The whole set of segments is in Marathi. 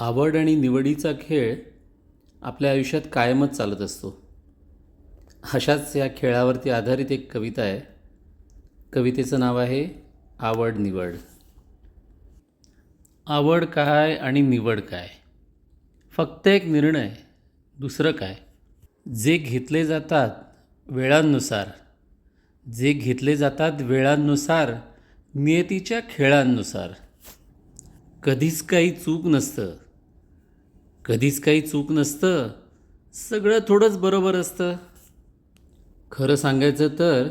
आवड आणि निवडीचा खेळ आपल्या आयुष्यात कायमच चालत असतो. अशाच या खेळावरती आधारित एक कविता आहे. कवितेचं नाव आहे आवड निवड. आवड काय आणि निवड काय? फक्त एक निर्णय दुसरं काय? जे घेतले जातात वेळांनुसार जे घेतले जातात वेळांनुसार नियतीच्या खेळांनुसार. कधीच काही चूक नसतं. कधीच काही चूक नसतं. सगळं थोडंच बरोबर असतं. खरं सांगायचं तर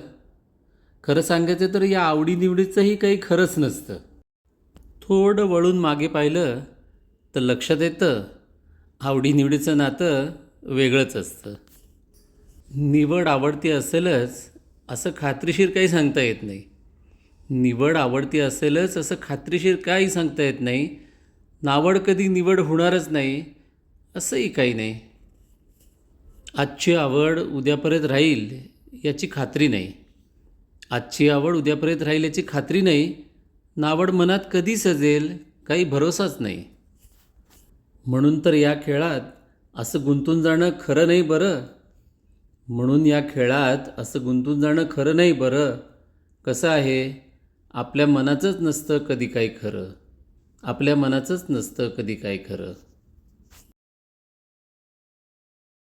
खरं सांगायचं तर या आवडीनिवडीचंही काही खरंच नसतं. थोडं वळून मागे पाहिलं तर लक्षात येतं आवडीनिवडीचं नातं वेगळंच असतं. निवड आवडती असेलच असं खात्रीशीर काही सांगता येत नाही. निवड आवडती असेलच असं खात्रीशीर काही सांगता येत नाही. नावड कधी निवड होणारच नाही असंही काही नाही. आजची आवड उद्यापर्यंत राहील याची खात्री नाही. आजची आवड उद्यापर्यंत राहील याची खात्री नाही. नावड मनात कधी सजेल काही भरोसाच नाही. म्हणून तर या खेळात असं गुंतून जाणं खरं नाही बरं. म्हणून या खेळात असं गुंतून जाणं खरं नाही बरं. कसं आहे? आपल्या मनाचंच नसतं कधी काही खरं. आपल्या मनाचंच नसतं कधी काही खरं.